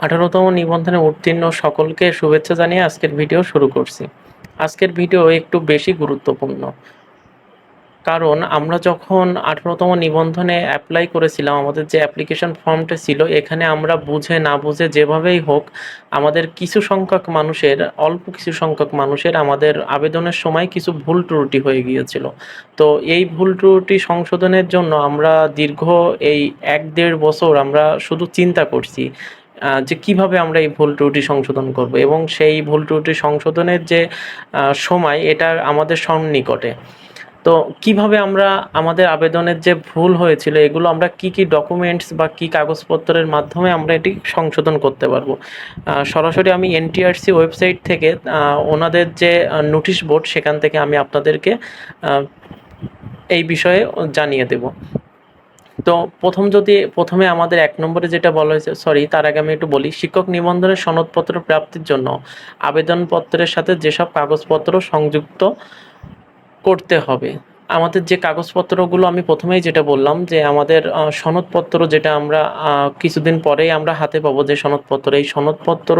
আঠারোতম নিবন্ধনে উত্তীর্ণ সকলকে শুভেচ্ছা জানিয়ে আজকের ভিডিও শুরু করছি। আজকের ভিডিও একটু বেশি গুরুত্বপূর্ণ। কারণ আমরা যখন আঠারোতম নিবন্ধনে অ্যাপ্লাই করেছিলাম, আমাদের যে অ্যাপ্লিকেশন ফর্মটা ছিল, এখানে আমরা বুঝে না বুঝে যেভাবেই হোক, আমাদের কিছু সংখ্যক মানুষের, অল্প কিছু সংখ্যক মানুষের আমাদের আবেদনের সময় কিছু ভুল ত্রুটি হয়ে গিয়েছিল। তো এই ভুল ত্রুটি সংশোধনের জন্য আমরা দীর্ঘ এই এক দেড় বছর আমরা শুধু চিন্তা করছি যে কীভাবে আমরা এই ভুল ত্রুটি সংশোধন করব এবং সেই ভুল ত্রুটি সংশোধনের যে সময়, এটা আমাদের সন্নিকটে। তো কীভাবে আমরা আমাদের আবেদনের যে ভুল হয়েছিল, এগুলো আমরা কি কি ডকুমেন্টস বা কি কাগজপত্রের মাধ্যমে আমরা এটি সংশোধন করতে পারব? সরাসরি আমি এনটিআরসি ওয়েবসাইট থেকে ওনাদের যে নোটিশ বোর্ড সেখান থেকে আমি আপনাদেরকে এই বিষয়ে জানিয়ে দেব। তো প্রথম যদি, প্রথমে আমাদের এক নম্বরে যেটা বলা হয়েছে সরি তার আগে আমি একটু বলি, শিক্ষক নিবন্ধনের সনদপত্র প্রাপ্তির জন্য আবেদনপত্রের সাথে যেসব কাগজপত্র সংযুক্ত করতে হবে। আমাদের যে কাগজপত্রগুলো আমি প্রথমেই যেটা বললাম যে আমাদের সনদপত্র যেটা আমরা কিছুদিন পরেই আমরা হাতে পাবো যে সনদপত্র। এই সনদপত্র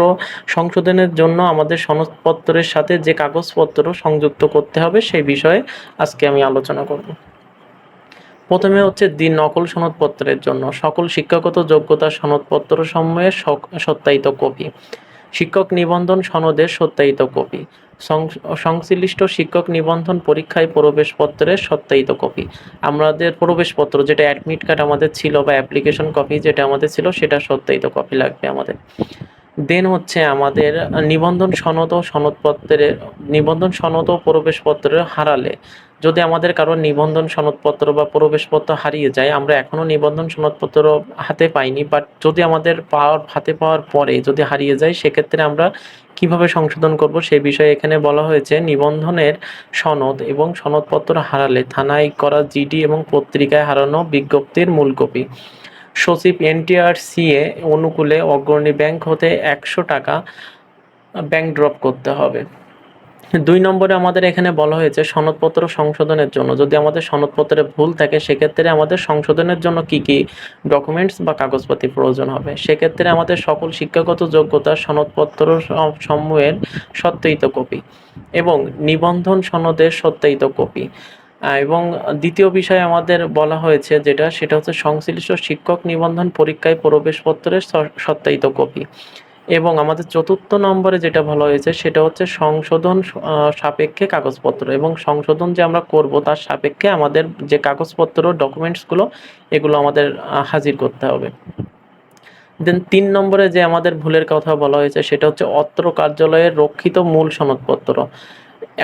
সংশোধনের জন্য আমাদের সনদপত্রের সাথে যে কাগজপত্র সংযুক্ত করতে হবে সেই বিষয়ে আজকে আমি আলোচনা করব। প্রথমে হচ্ছে দ্বি নকল সনদপত্রের জন্য। সকল শিক্ষাগত যোগ্যতা সনদপত্র সক- সত্যায়িত কপি। শিক্ষক নিবন্ধন সনদের সত্যায়িত কপি। সংশ্লিষ্ট শিক্ষক নিবন্ধন পরীক্ষায় প্রবেশপত্রের সত্যায়িত কপি। আমাদের প্রবেশপত্র যেটা অ্যাডমিট কার্ড আমাদের ছিল বা অ্যাপ্লিকেশন কপি যেটা আমাদের ছিল, সেটা সত্যায়িত কপি লাগবে আমাদের। দেন হচ্ছে আমাদের নিবন্ধন সনদ ও সনদপত্রের, নিবন্ধন সনদ ও প্রবেশপত্রের হারালে। যদি আমাদের কারও নিবন্ধন সনদপত্র বা প্রবেশপত্র হারিয়ে যায়, আমরা এখনও নিবন্ধন সনদপত্র হাতে পাইনি বাট যদি আমাদের পাওয়ার, হাতে পাওয়ার পরে যদি হারিয়ে যায়, সেক্ষেত্রে আমরা কীভাবে সংশোধন করব? সে বিষয়ে এখানে বলা হয়েছে, নিবন্ধনের সনদ এবং সনদপত্র হারালে থানায় করা জিডি এবং পত্রিকায় হারানো বিজ্ঞপ্তির মূল কপি। সচিব এনটিআরসিএ অনুকূলে অগ্রণী ব্যাংক হতে একশো টাকা ব্যাংক ড্রপ করতে হবে। দুই নম্বরে আমাদের এখানে বলা হয়েছে সনদপত্র সংশোধনের জন্য। যদি আমাদের সনদপত্রে ভুল থাকে, সেক্ষেত্রে আমাদের সংশোধনের জন্য কি কি ডকুমেন্টস বা কাগজপাতি প্রয়োজন হবে? সেক্ষেত্রে আমাদের সকল শিক্ষাগত যোগ্যতা সনদপত্র সমূহের সত্যায়িত কপি এবং নিবন্ধন সনদের সত্যায়িত কপি। এবং দ্বিতীয় বিষয় আমাদের বলা হয়েছে যেটা, সেটা হচ্ছে সংশ্লিষ্ট শিক্ষক নিবন্ধন পরীক্ষায় প্রবেশপত্রের সত্যায়িত কপি। এবং আমাদের চতুর্থ নম্বরে যেটা ভালো হয়েছে, সেটা হচ্ছে সংশোধন সাপেক্ষে কাগজপত্র এবং সংশোধন যে আমরা করব তার সাপেক্ষে আমাদের যে কাগজপত্র ডকুমেন্টসগুলো এগুলো আমাদের হাজির করতে হবে। দেন তিন নম্বরে যে আমাদের ভুলের কথা বলা হয়েছে, সেটা হচ্ছে অত্র কার্যালয়ের রক্ষিত মূল সনদপত্র।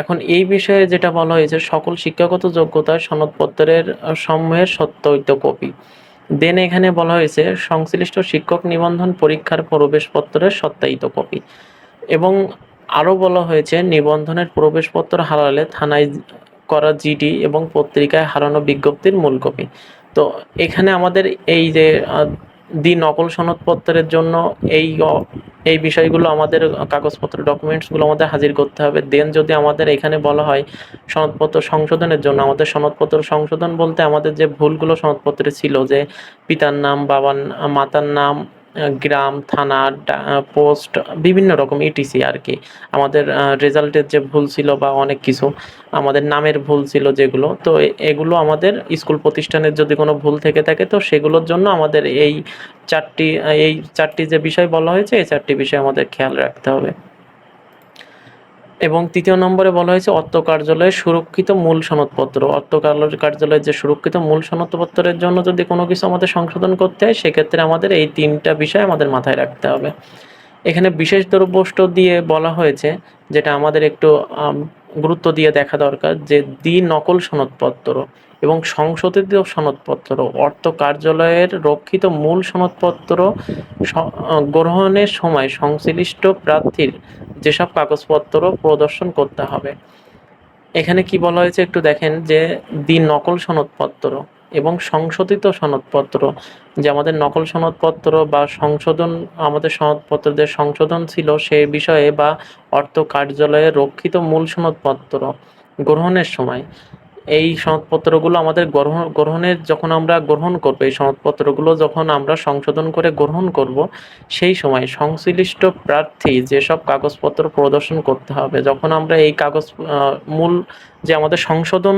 এখন এই বিষয়ে যেটা বলা হয়েছে, সকল শিক্ষাগত যোগ্যতা সনদপত্রের সমূহের সত্যায়িত কপি। দেন এখানে বলা হয়েছে, সংশ্লিষ্ট শিক্ষক নিবন্ধন পরীক্ষার প্রবেশপত্রের সত্যায়িত কপি। এবং আরও বলা হয়েছে, নিবন্ধনের প্রবেশপত্র হারালে থানায় করা জিডি এবং পত্রিকায় হারানো বিজ্ঞপ্তির মূল কপি। তো এখানে আমাদের এই যে দ্বি নকল সনদপত্রের জন্য এই এই বিষয়গুলো আমাদের কাগজপত্র ডকুমেন্টসগুলো আমাদের হাজির করতে হবে। দেন যদি আমাদের এখানে বলা হয় সনদপত্র সংশোধনের জন্য, আমাদের সনদপত্র সংশোধন বলতে আমাদের যে ভুলগুলো সনদপত্রে ছিল, যে পিতার নাম, বাবার মাতার নাম গ্রাম, থানা পোস্ট, বিভিন্ন রকম ইটিসি আর কি। আমাদের রেজাল্টের যে ভুল ছিল বা অনেক কিছু, আমাদের নামের ভুল ছিল যেগুলো, তো এগুলো আমাদের স্কুল প্রতিষ্ঠানের যদি কোনো ভুল থেকে থাকে, তো সেগুলোর জন্য আমাদের এই চারটি এই চারটি যে বিষয় বলা হয়েছে, এই চারটি বিষয় আমাদের খেয়াল রাখতে হবে। এবং তৃতীয় নম্বরে বলা হয়েছে, অর্থ কার্যালয়ের সুরক্ষিত মূল সনদপত্র। অর্থ কার্যালয়- কার্যালয়ের যে সুরক্ষিত মূল সনদপত্রের জন্য যদি কোনো কিছু আমাদের সংশোধন করতে হয়, সেক্ষেত্রে আমাদের এই তিনটা বিষয় আমাদের মাথায় রাখতে হবে। এখানে বিশেষ দ্রব্যষ্ট দিয়ে বলা হয়েছে, যেটা আমাদের একটু গুরুত্ব দিয়ে দেখা দরকার, যে দ্বি নকল সনদপত্র এবং সংশোধিত সনদপত্র, অর্থ কার্যালয়ের রক্ষিত মূল সনদপত্র গ্রহণের সময় সংশ্লিষ্ট প্রার্থীর যেসব কাগজপত্র প্রদর্শন করতে হবে। এখানে কি বলা হয়েছে একটু দেখেন যে, দি নকল সনদপত্র এবং সংশোধিত সনদপত্র। যে আমাদের নকল সনদপত্র বা সংশোধন, আমাদের সনদপত্রদের সংশোধন ছিল সে বিষয়ে বা অর্থ কার্যালয়ে রক্ষিত মূল সনদপত্র গ্রহণের সময়। এই সনদপত্রগুলো আমাদের গ্রহণ, গ্রহণের যখন আমরা গ্রহণ করব, এই সনদপত্রগুলো যখন আমরা সংশোধন করে গ্রহণ করব, সেই সময় সংশ্লিষ্ট প্রার্থী যেসব কাগজপত্র প্রদর্শন করতে হবে, যখন আমরা এই কাগজ মূল যে আমাদের সংশোধন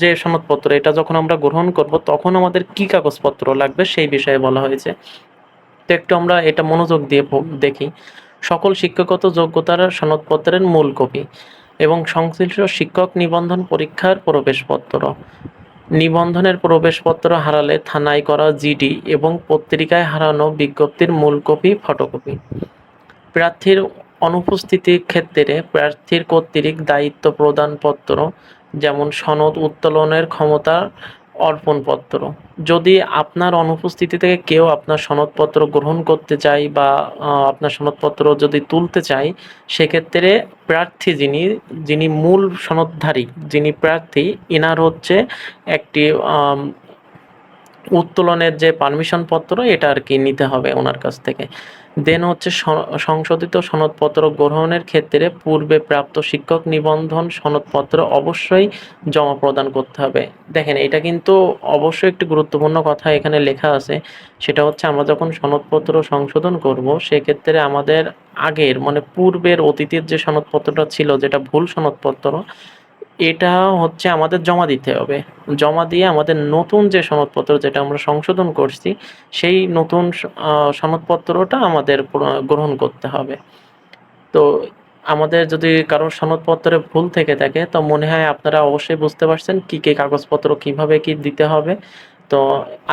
যে সনদপত্র, এটা যখন আমরা গ্রহণ করব, তখন আমাদের কি কাগজপত্র লাগবে সেই বিষয়ে বলা হয়েছে। তো একটু আমরা এটা মনোযোগ দিয়ে দেখি। সকল শিক্ষাগত যোগ্যতার সনদপত্রের মূল কপি। এবং সংশ্লিষ্ট শিক্ষক নিবন্ধন পরীক্ষার প্রবেশপত্র। নিবন্ধনের প্রবেশপত্র হারালে থানায় করা জিডি এবং পত্রিকায় হারানো বিজ্ঞপ্তির মূল কপি, ফটোকপি। প্রার্থীর অনুপস্থিতির ক্ষেত্রে প্রার্থীর কর্তৃক দায়িত্ব প্রদানপত্র, যেমন সনদ উত্তোলনের ক্ষমতা অর্পণপত্র। যদি আপনার অনুপস্থিতি থেকে কেউ আপনার সনদপত্র গ্রহণ করতে চায় বা আপনার সনদপত্র যদি তুলতে চায়, সেক্ষেত্রে প্রার্থী যিনি যিনি মূল সনদধারী, যিনি প্রার্থী এনার হচ্ছে একটি উত্তোলনের যে পারমিশন পত্র, এটা আর কি নিতে হবে ওনার কাছ থেকে। দেন হচ্ছে সংশোধিত সনদপত্র গ্রহণের ক্ষেত্রে পূর্বে প্রাপ্ত শিক্ষক নিবন্ধন সনদপত্র অবশ্যই জমা প্রদান করতে হবে। দেখেন, এটা কিন্তু অবশ্যই একটি গুরুত্বপূর্ণ কথা এখানে লেখা আছে। সেটা হচ্ছে আমরা যখন সনদপত্র সংশোধন করব, সেক্ষেত্রে আমাদের আগের মানে পূর্বের অতীতের যে সনদপত্রটা ছিল, যেটা ভুল সনদপত্র এটা হচ্ছে আমাদের জমা দিতে হবে। জমা দিয়ে আমাদের নতুন যে সনদপত্র যেটা আমরা সংশোধন করছি, সেই নতুন সনদপত্রটা আমাদের গ্রহণ করতে হবে। তো আমাদের যদি কারোর সনদপত্রে ভুল থেকে থাকে, তো মনে হয় আপনারা অবশ্যই বুঝতে পারছেন কী কী কাগজপত্র কীভাবে কি দিতে হবে। তো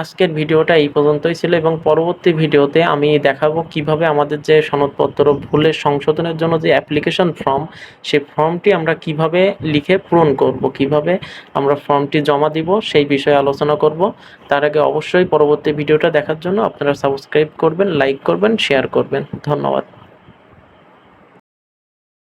আজকের ভিডিওটা এই পর্যন্তই ছিল এবং পরবর্তী ভিডিওতে আমি দেখাবো কীভাবে আমাদের যে সনদপত্র ভুলের সংশোধনের জন্য যে অ্যাপ্লিকেশন ফর্ম সেই ফর্মটি আমরা কীভাবে লিখে পূরণ করব, কীভাবে আমরা ফর্মটি জমা দিব সেই বিষয়ে আলোচনা করব। তার আগে অবশ্যই পরবর্তী ভিডিওটা দেখার জন্য আপনারা সাবস্ক্রাইব করবেন লাইক করবেন শেয়ার করবেন। ধন্যবাদ।